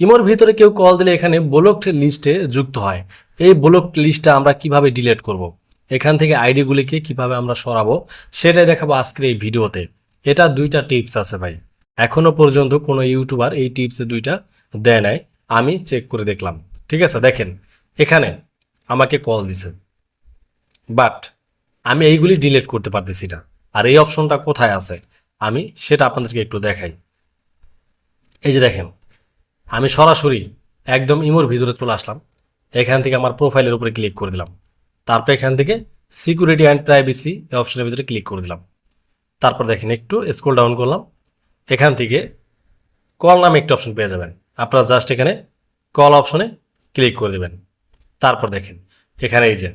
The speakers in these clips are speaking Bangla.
ইমোর ভিতরে কেউ কল দিলে এখানে ব্লকড লিস্টে যুক্ত হয়। এই ব্লকড লিস্টটা আমরা কীভাবে ডিলিট করব। এখান থেকে আইডিগুলিকে কীভাবে আমরা সরাবো, সেটাই দেখাবো আজকের এই ভিডিওতে। এটা দুইটা টিপস আছে ভাই। এখনও পর্যন্ত কোনো ইউটিউবার এই টিপসে দুইটা দেয় নাই। আমি চেক করে দেখলাম। ঠিক আছে, দেখেন। এখানে আমাকে কল দিছে। বাট আমি এইগুলি ডিলিট করতে পারতেছি না। আর এই অপশনটা কোথায় আছে? আমি সেটা আপনাদেরকে একটু দেখাই। এই যে দেখেন আমি সরাসরি একদম ইমোর ভিতরে চলে আসলাম। এখান থেকে আমার প্রোফাইলের উপরে ক্লিক করে দিলাম। তারপর এখান থেকে সিকিউরিটি অ্যান্ড প্রাইভেসি এই অপশনের ভিতরে ক্লিক করে দিলাম। তারপর দেখেন একটু স্ক্রল ডাউন করলাম। এখান থেকে কল নামে একটি অপশন পেয়ে যাবেন। আপনারা জাস্ট এখানে কল অপশনে ক্লিক করে দেবেন। তারপর দেখেন, এখানে এই যে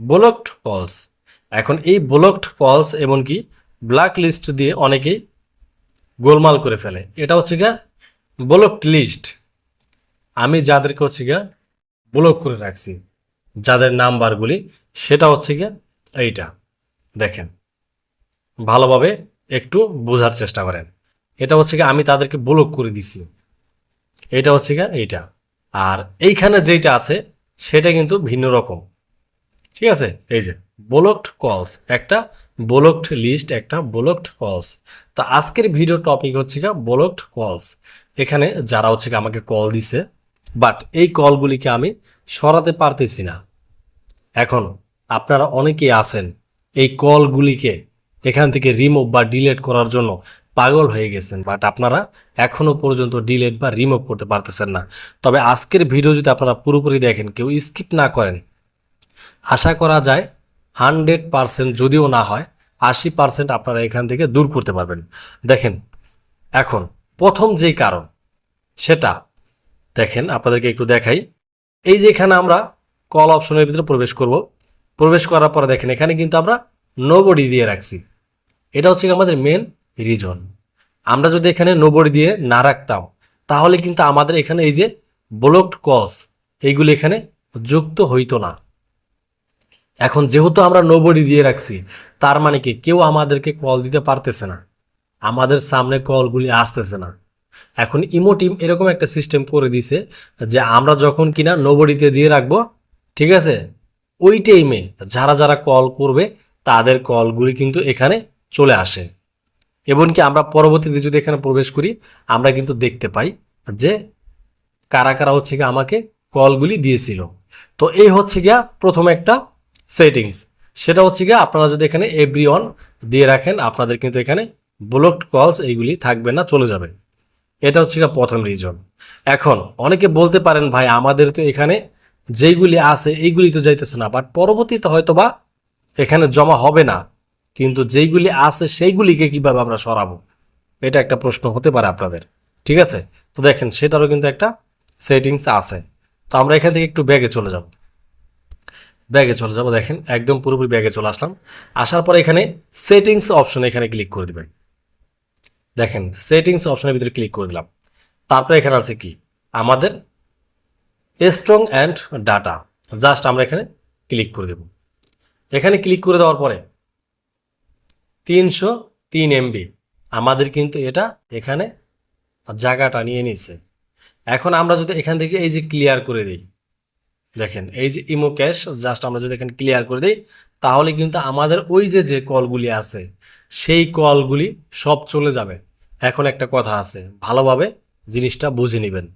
ব্লকড কলস এখন এই ব্লকড কলস এমনকি ব্ল্যাক লিস্ট দিয়ে অনেকেই গোলমাল করে ফেলে। এটা হচ্ছে গিয়া ব্লকড লিস্ট আমি যাদেরকে হচ্ছে গিয়া ব্লক করে রাখছি, যাদের নাম্বারগুলি সেটা হচ্ছে গিয়া এইটা। দেখেন, ভালোভাবে একটু বোঝার চেষ্টা করেন। এটা হচ্ছে গিয়ে আমি তাদেরকে ব্লক করে দিছি। এটা হচ্ছে গিয়ে এইটা। আর এইখানে যেইটা আছে, সেটা কিন্তু ভিন্ন রকম। ঠিক আছে? এই যে ব্লকড কলস একটা ব্লকড লিস্ট একটা ব্লকড কলস তো আজকের ভিডিও টপিক হচ্ছে গিয়ে ব্লকড কলস এখানে যারা হচ্ছে আমাকে কল দিছে বাট এই কলগুলিকে আমি সরাতে পারতেছি না। এখন আপনারা অনেকেই আছেন, এই কলগুলিকে এখান থেকে রিমুভ বা ডিলেট করার জন্য পাগল হয়ে গেছেন। বাট আপনারা এখনও পর্যন্ত ডিলেট বা রিমুভ করতে পারতেছেন না। তবে আজকের ভিডিও যদি আপনারা পুরোপুরি দেখেন, কেউ স্কিপ না করেন, আশা করা যায় হান্ড্রেড পারসেন্ট যদিও না হয়, আশি পারসেন্ট আপনারা এখান থেকে দূর করতে পারবেন। দেখেন, এখন প্রথম যেই কারণ, সেটা দেখেন, আপনাদেরকে একটু দেখাই। এই যে এখানে আমরা কল অপশনের ভিতরে প্রবেশ করব। প্রবেশ করার পরে দেখেন, এখানে কিন্তু আমরা নোবডি দিয়ে রাখছি। এটা হচ্ছে আমাদের মেন রিজন আমরা যদি এখানে নোবডি দিয়ে না রাখতাম, তাহলে কিন্তু আমাদের এখানে এই যে ব্লকড কলস এইগুলি এখানে যুক্ত হইতো না। এখন যেহেতু আমরা নোবডি দিয়ে রাখছি, তার মানে কি? কেউ আমাদেরকে কল দিতে পারতেছে না। আমাদের সামনে কলগুলি আসতেছে না। এখন ইমো টিম এরকম একটা সিস্টেম করে দিছে যে আমরা যখন কিনা নোবডিতে দিয়ে রাখব, ঠিক আছে? ওই টাইমে যারা যারা কল করবে, তাদের কলগুলি কিন্তু এখানে চলে আসে। এমনকি আমরা পরবর্তীতে যদি এখানে প্রবেশ করি, আমরা কিন্তু দেখতে পাই যে কারা কারা হচ্ছে গিয়ে আমাকে কলগুলি দিয়েছিল। তো এই হচ্ছে গিয়া প্রথম একটা সেটিংস সেটা হচ্ছে গিয়ে আপনারা যদি এখানে এভরি দিয়ে রাখেন, আপনাদের কিন্তু এখানে ব্লকড কলস এইগুলি থাকবে না, চলে যাবে। এটা হচ্ছে প্রথম রিজন এখন, অনেকে বলতে পারেন, ভাই, আমাদের তো এখানে যেইগুলি আছে, এইগুলি তো যাইতেছে না। বাট পরবর্তীতে হয়তো বা এখানে জমা হবে না। কিন্তু যেইগুলি আছে, সেইগুলিকে কীভাবে আমরা সরাবো? এটা একটা প্রশ্ন হতে পারে আপনাদের। ঠিক আছে? তো দেখেন, সেটারও কিন্তু একটা সেটিংস আছে। তো আমরা এখান থেকে একটু ব্যাগে চলে যাব। ব্যাগে চলে যাব, দেখেন, একদম পুরোপুরি ব্যাগে চলে আসলাম। আসার পরে এখানে সেটিংস অপশন এখানে ক্লিক করে দিবেন। দেখেন সেটিংস অপশনের ভিতরে ক্লিক করে দিলাম। তারপরে এখানে আছে কি? আমাদের স্ট্রং অ্যান্ড ডাটা জাস্ট আমরা এখানে ক্লিক করে দেব। এখানে ক্লিক করে দেওয়ার পরে তিনশো তিন এমবি আমাদের কিন্তু এটা এখানে জায়গাটা নিয়ে নিচ্ছে এখন আমরা যদি এখান থেকে এই যে ক্লিয়ার করে দিই, দেখেন, এই যে ইমো ক্যাশ জাস্ট আমরা যদি এখানে ক্লিয়ার করে দিই, তাহলে কিন্তু আমাদের ওই যে যে কলগুলি আছে, সেই কলগুলি সব চলে যাবে। এখন একটা কথা আছে, ভালোভাবে জিনিসটা বুঝে নেবেন।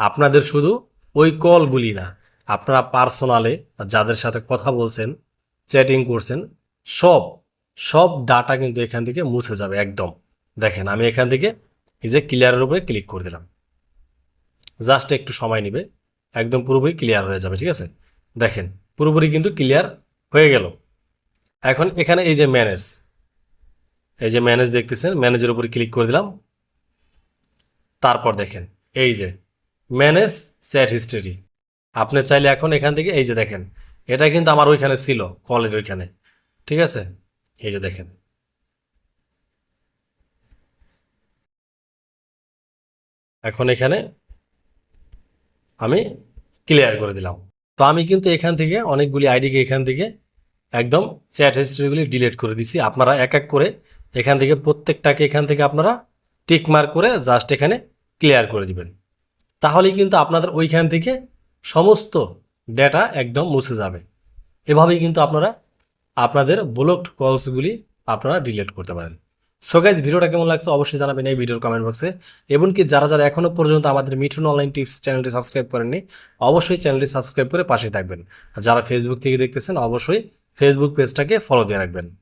আপনাদের শুধু ওই কলগুলি না, আপনারা পার্সোনালে যাদের সাথে কথা বলছেন, চ্যাটিং করছেন, সব সব ডাটা কিন্তু এখান থেকে মুছে যাবে একদম। দেখেন, আমি এখান থেকে এই যে ক্লিয়ারের উপরে ক্লিক করে দিলাম। জাস্ট একটু সময় নেবে, একদম পুরোপুরি ক্লিয়ার হয়ে যাবে, ঠিক আছে? দেখেন, পুরোপুরি কিন্তু ক্লিয়ার হয়ে গেল। এখন এখানে এই যে ম্যানেজ এই যে ম্যানেজ দেখতেছেন ম্যানেজের উপরে ক্লিক করে দিলাম। তারপর দেখেন, এই যে ম্যানেজ চ্যাট হিস্টোরি আপনি চাইলে এখন এখান থেকে, এই যে দেখেন, এটা কিন্তু আমার ওইখানে ছিল কলের ওইখানে। ঠিক আছে? এই যে দেখেন। এখন এখানে আমি ক্লিয়ার করে দিলাম। তো আমি কিন্তু এখান থেকে অনেকগুলি আইডিকে এখান থেকে একদম চ্যাট হিস্ট্রিগুলি ডিলিট করে দিছি। আপনারা এক এক করে এখান থেকে প্রত্যেকটাকে এখান থেকে আপনারা টিক মার্ক করে জাস্ট এখানে ক্লিয়ার করে দিবেন। তাহলেই কিন্তু আপনাদের ওইখান থেকে সমস্ত ডেটা একদম মুছে যাবে। এভাবেই কিন্তু আপনারা আপনাদের ব্লকড কলসগুলি আপনারা ডিলিট করতে পারেন। সো গাইজ ভিডিওটা কেমন লাগছে অবশ্যই জানাবেন এই ভিডিওর কমেন্ট বক্সে এমনকি যারা যারা এখনও পর্যন্ত আমাদের মিঠুন অনলাইন টিপস চ্যানেলটি সাবস্ক্রাইব করেননি, অবশ্যই চ্যানেলটি সাবস্ক্রাইব করে পাশে থাকবেন। যারা ফেসবুক থেকে দেখতেছেন, অবশ্যই ফেসবুক পেজটাকে ফলো দিয়ে রাখবেন।